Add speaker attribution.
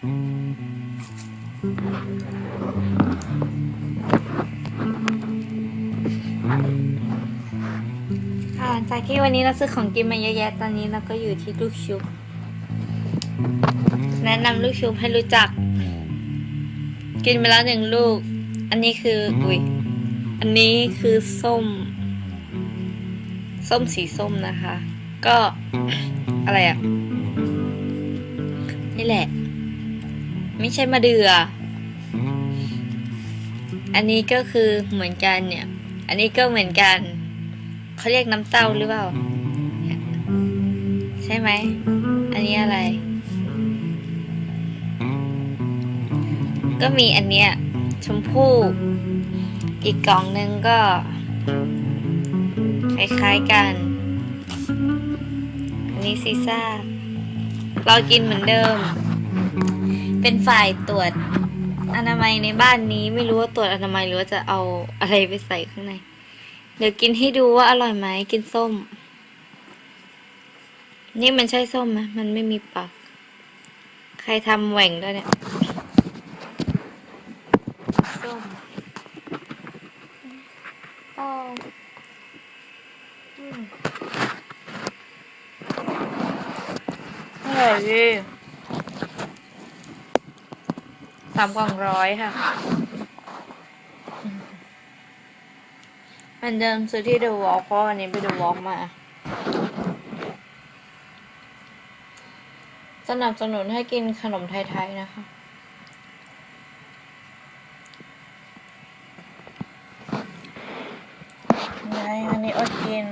Speaker 1: ค่ะหลังจากที่วันนี้เราซื้อของกินมาเยอะแยะตอนนี้เราก็อยู่ที่ลูกชุบ แนะนำลูกชุบให้รู้จัก กินไปแล้วหนึ่งลูก อันนี้คืออุ้ยอันนี้คือส้ม ส้มสีส้มนะคะ ก็อะไรอะ นี่แหละ ไม่ใช่มะเดือ่อ อันนี้ก็คือเหมือนกันเนี่ย อันนี้ก็เหมือนกัน เขาเรียกน้ำเต้าหรือเปล่าเนี่ยใช่ไหม อันนี้อะไร ก็มีอันเนี้ยชมพู่อีกกล่องหนึงก็ คล้ายๆกัน อันนี้ซีซ่า เรากินเหมือนเดิม เป็นฝ่ายตรวจอนามัยในบ้านนี้ไม่รู้ว่าตรวจอนามัยหรือว่าจะเอาอะไรไปใส่ข้างใน เดี๋ยวกินให้ดูว่าอร่อยไหมกินส้ม นี่มันใช่ส้มไหมมันไม่มีปักใครทำแหว่งด้วยเนี่ยส้มอ๋ออร่อยดี ทำกล่องร้อยค่ะ มันเดิมซื้อที่เดอะวอล์กเพราะวันนี้ไปเดอะวอล์กมา สนับสนุนให้กินขนมไทย ๆ นะคะไงอันนี้อดกิน